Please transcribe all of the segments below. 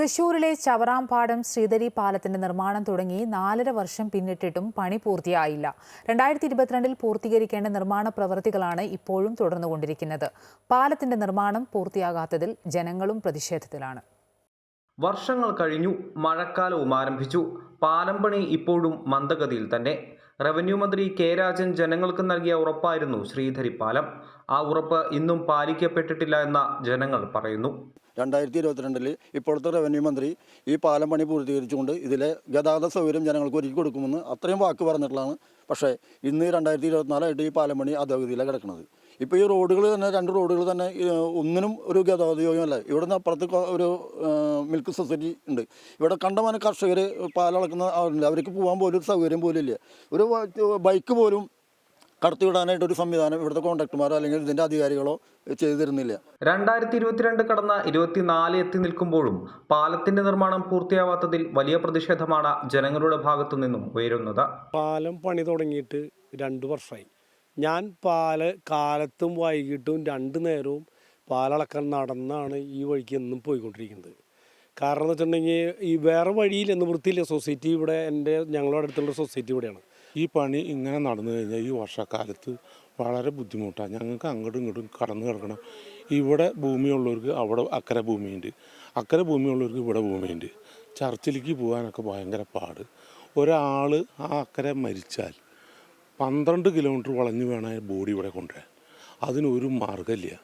തൃശൂരിലെ ചവറാംപാടം ശ്രീധരി പാലത്തിന്റെ നിർമ്മാണം തുടങ്ങി നാലര വർഷം പിന്നിട്ടിട്ടും പണി പൂർത്തിയായില്ല. രണ്ടായിരത്തി ഇരുപത്തിരണ്ടിൽ പൂർത്തീകരിക്കേണ്ട നിർമ്മാണ പ്രവൃത്തികളാണ് ഇപ്പോഴും തുടർന്നുകൊണ്ടിരിക്കുന്നത്. പാലത്തിന്റെ നിർമ്മാണം പൂർത്തിയാകാത്തതിൽ ജനങ്ങളും പ്രതിഷേധത്തിലാണ്. വർഷങ്ങൾ കഴിഞ്ഞു മഴക്കാലവും ആരംഭിച്ചു. പാലം പണി ഇപ്പോഴും മന്ദഗതിയിൽ തന്നെ. റവന്യൂ മന്ത്രി കെ രാജൻ ജനങ്ങൾക്ക് നൽകിയ ഉറപ്പായിരുന്നു ശ്രീധരി പാലം ആ ഉറപ്പ് ഇന്നും പാലിക്കപ്പെട്ടിട്ടില്ല എന്ന ജനങ്ങൾ പറയുന്നു. രണ്ടായിരത്തി ഇരുപത്തിരണ്ടിൽ ഇപ്പോഴത്തെ റവന്യൂ മന്ത്രി ഈ പാലം പണി പൂർത്തീകരിച്ചുകൊണ്ട് ഇതിലെ ഗതാഗത സൗകര്യം ജനങ്ങൾക്ക് ഒരുക്കി കൊടുക്കുമെന്ന് അത്രയും വാക്ക് പറഞ്ഞിട്ടുള്ളതാണ്. പക്ഷേ ഇന്ന് രണ്ടായിരത്തി ഇരുപത്തിനാലായിട്ട് ഈ പാലം പണി അധോഗതിയിലാണ് കിടക്കുന്നത്. ഇപ്പോൾ ഈ റോഡുകൾ തന്നെ രണ്ട് റോഡുകൾ തന്നെ ഒന്നിനും ഒരു ഗതാഗത യോഗ്യമല്ല ഇവിടെ നിന്ന് അപ്പുറത്ത് ഒരു മിൽക്ക് സൊസൈറ്റി ഉണ്ട്. ഇവിടെ കണ്ടമാനം കർഷകർ പാലളക്കുന്ന ആളുണ്ട്. അവർക്ക് പോകാൻ പോലും ഒരു സൗകര്യം പോലും ഇല്ല. ഒരു ബൈക്ക് പോലും കടത്തിവിടാനായിട്ട് ഒരു സംവിധാനം ഇവിടുത്തെ കോൺട്രാക്ടർമാരോ അല്ലെങ്കിൽ ഇതിന്റെ അധികാരികളോ ചെയ്തു തരുന്നില്ല. രണ്ടായിരത്തി ഇരുപത്തിരണ്ട് കടന്ന ഇരുപത്തിനാല് എത്തി നിൽക്കുമ്പോഴും പാലത്തിന്റെ നിർമ്മാണം പൂർത്തിയാവാത്തതിൽ വലിയ പ്രതിഷേധമാണ് ജനങ്ങളുടെ ഭാഗത്തു നിന്നും ഉയരുന്നത്. പാലം പണി തുടങ്ങിയിട്ട് രണ്ടു വർഷമായി ഞാൻ പാല കാലത്തും വൈകിട്ടും രണ്ട് നേരവും പാലളക്കാൻ നടന്നാണ് ഈ വഴിക്ക് എന്നും പോയിക്കൊണ്ടിരിക്കുന്നത്. കാരണം എന്ന് വെച്ചിട്ടുണ്ടെങ്കിൽ ഈ വേറെ വഴിയില്ല വൃത്തിയില്ല സൊസൈറ്റി ഇവിടെ എന്റെ ഞങ്ങളുടെ അടുത്തുള്ള സൊസൈറ്റി ഇവിടെയാണ്. ഈ പണി ഇങ്ങനെ നടന്നു കഴിഞ്ഞാൽ ഈ വർഷക്കാലത്ത് വളരെ ബുദ്ധിമുട്ടാണ് ഞങ്ങൾക്ക് അങ്ങോട്ടും ഇങ്ങോട്ടും കടന്നു കിടക്കണം. ഇവിടെ ഭൂമിയുള്ളവർക്ക് അവിടെ അക്കരെ ഭൂമിയുണ്ട്. അക്കരെ ഭൂമിയുള്ളവർക്ക് ഇവിടെ ഭൂമിയുണ്ട്. ചർച്ചിലേക്ക് പോകാനൊക്കെ ഭയങ്കര പാട്. ഒരാൾ ആ അക്കരെ മരിച്ചാൽ പന്ത്രണ്ട് കിലോമീറ്റർ വളഞ്ഞു വേണം ബോഡി ഇവിടെ കൊണ്ടുവരാൻ. അതിനൊരു മാർഗമില്ല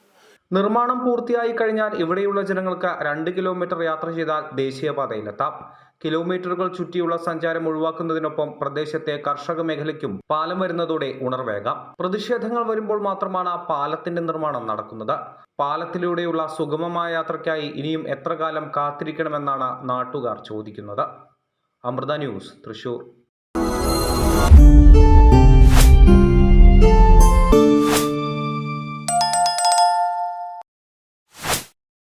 നിർമ്മാണം പൂർത്തിയായി കഴിഞ്ഞാൽ ഇവിടെയുള്ള ജനങ്ങൾക്ക് രണ്ട് കിലോമീറ്റർ യാത്ര ചെയ്താൽ ദേശീയപാതയിലെത്താം. കിലോമീറ്ററുകൾ ചുറ്റിയുള്ള സഞ്ചാരം ഒഴിവാക്കുന്നതിനൊപ്പം പ്രദേശത്തെ കർഷക മേഖലയ്ക്കും പാലം വരുന്നതോടെ ഉണർവേകാം. പ്രതിഷേധങ്ങൾ വരുമ്പോൾ മാത്രമാണ് പാലത്തിന്റെ നിർമ്മാണം നടക്കുന്നത്. പാലത്തിലൂടെയുള്ള സുഗമമായ യാത്രയ്ക്കായി ഇനിയും എത്ര കാലം കാത്തിരിക്കണമെന്നാണ് നാട്ടുകാർ ചോദിക്കുന്നത്. അമൃത ന്യൂസ് തൃശൂർ.